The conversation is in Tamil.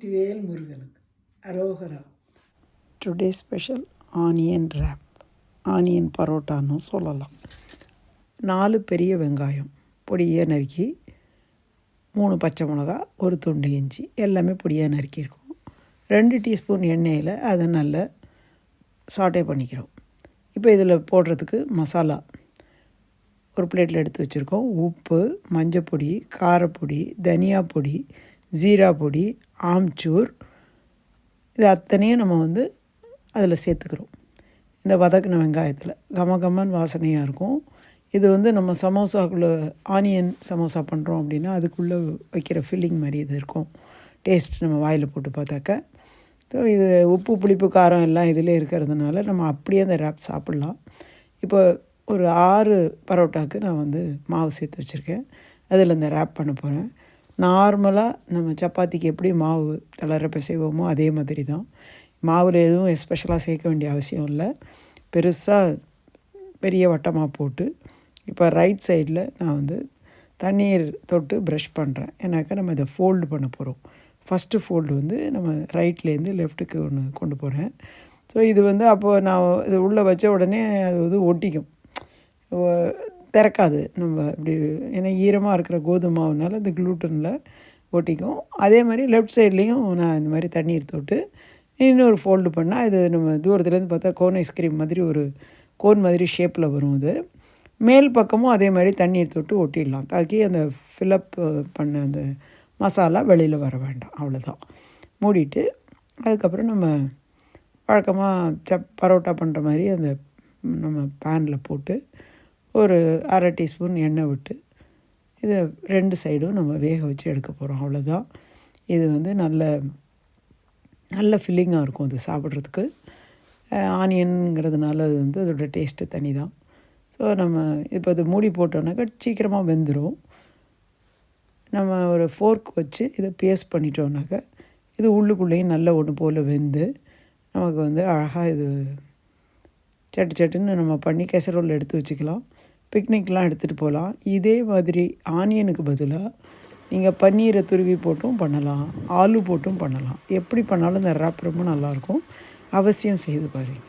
வேல் முருகனுக்கு. அரோகரா. Today special onion wrap onion பரோட்டான்னு சொல்லலாம். நாலு பெரிய வெங்காயம். பொடியாக நறுக்கி மூணு பச்சை மிளகா ஒரு துண்டு இஞ்சி எல்லாமே பொடியாக நறுக்கியிருக்கோம். ரெண்டு டீஸ்பூன் எண்ணெயில் அதை நல்லா சாட்டே பண்ணிக்கிறோம். இப்போ இதில் போடுறதுக்கு மசாலா. ஒரு பிளேட்டில் எடுத்து வச்சுருக்கோம். உப்பு மஞ்சப்பொடி காரப்பொடி தனியா பொடி ஜீரா பொடி ஆம்ச்சூர் இது அத்தனையும் நம்ம வந்து அதில் சேர்த்துக்கிறோம். இந்த வதக்கின வெங்காயத்தில். கம கமன் வாசனையாக இருக்கும். இது வந்து நம்ம சமோசாக்குள்ளே ஆனியன் சமோசா பண்ணுறோம் அப்படின்னா அதுக்குள்ளே வைக்கிற ஃபில்லிங் மாதிரி இது இருக்கும். டேஸ்ட் நம்ம வாயில் போட்டு பார்த்தாக்க. ஸோ இது உப்பு புளிப்பு காரம் எல்லாம் இதிலே இருக்கிறதுனால நம்ம அப்படியே அந்த ரேப் சாப்பிட்லாம். இப்போ ஒரு ஆறு பரோட்டாவுக்கு நான் வந்து மாவு சேர்த்து வச்சுருக்கேன். அதில் இந்த ரேப் பண்ண போகிறேன் நார்மலாக நம்ம சப்பாத்திக்கு எப்படி மாவு தளர பிசைவோமோ அதே மாதிரி தான் மாவில் எதுவும் எஸ்பெஷலாக சேர்க்க வேண்டிய அவசியம் இல்லை. பெருசாக பெரிய வட்டமாக போட்டு இப்போ ரைட் சைடில் நான் வந்து தண்ணீர் தொட்டு ப்ரஷ் பண்ணுறேன் ஏன்னாக்கா நம்ம இதை ஃபோல்டு பண்ண போகிறோம் ஃபஸ்ட்டு ஃபோல்டு வந்து நம்ம ரைட்லேருந்து லெஃப்ட்டுக்கு ஒன்று கொண்டு போகிறேன் ஸோ இது வந்து அப்போது நான் இது உள்ளே வச்ச உடனே அது வந்து ஒட்டிக்கும். திறக்காது. நம்ம இப்படி ஏன்னா ஈரமாக இருக்கிற கோதுமை மாவுனால இந்த க்ளூட்டனில் ஒட்டிக்கும். அதே மாதிரி லெஃப்ட் சைட்லேயும் நான் இந்த மாதிரி தண்ணீர் தொட்டு இன்னொரு ஃபோல்டு பண்ணால் இது நம்ம தூரத்துலேருந்து பார்த்தா கோன் ஐஸ்கிரீம் மாதிரி ஒரு கோன் மாதிரி ஷேப்பில் வரும் அது. மேல் பக்கமும் அதே மாதிரி தண்ணீர் தொட்டு ஒட்டிடலாம். தாக்கி அந்த ஃபில்லப் பண்ண அந்த மசாலா வெளியில் வர வேண்டாம். அவ்வளோதான் மூடிட்டு அதுக்கப்புறம் நம்ம வழக்கமாக சப் பரோட்டா பண்ணுற மாதிரி அந்த நம்ம பேனில் போட்டு ஒரு அரை டீஸ்பூன் எண்ணெய் விட்டு இதை ரெண்டு சைடும் நம்ம வேக வச்சு எடுக்க போகிறோம் அவ்வளோதான். இது வந்து நல்ல நல்ல ஃபில்லிங்காக இருக்கும் அது சாப்பிட்றதுக்கு. ஆனியனுங்கிறதுனால அது வந்து அதோட டேஸ்ட்டு தனி தான். ஸோ நம்ம இப்போ அது மூடி போட்டோன்னாக்கா சீக்கிரமாக வெந்துடும் நம்ம ஒரு ஃபோர்க் வச்சு இதை பேஸ்ட் பண்ணிட்டோம்னாக்கா இது உள்ளுக்குள்ளேயும் நல்ல ஒன்று போல் வெந்து நமக்கு வந்து அழகாக இது சட்டு சட்டுன்னு நம்ம பண்ணி கெசரோல் எடுத்து வச்சுக்கலாம். பிக்னிக்லாம் எடுத்துகிட்டு போகலாம். இதே மாதிரி ஆனியனுக்கு பதிலாக நீங்கள் பன்னீரை துருவி போட்டும் பண்ணலாம். ஆலு போட்டும் பண்ணலாம். எப்படி பண்ணாலும் இந்த ரேப் ரொம்ப நல்லாயிருக்கும். அவசியம் செய்து பாருங்கள்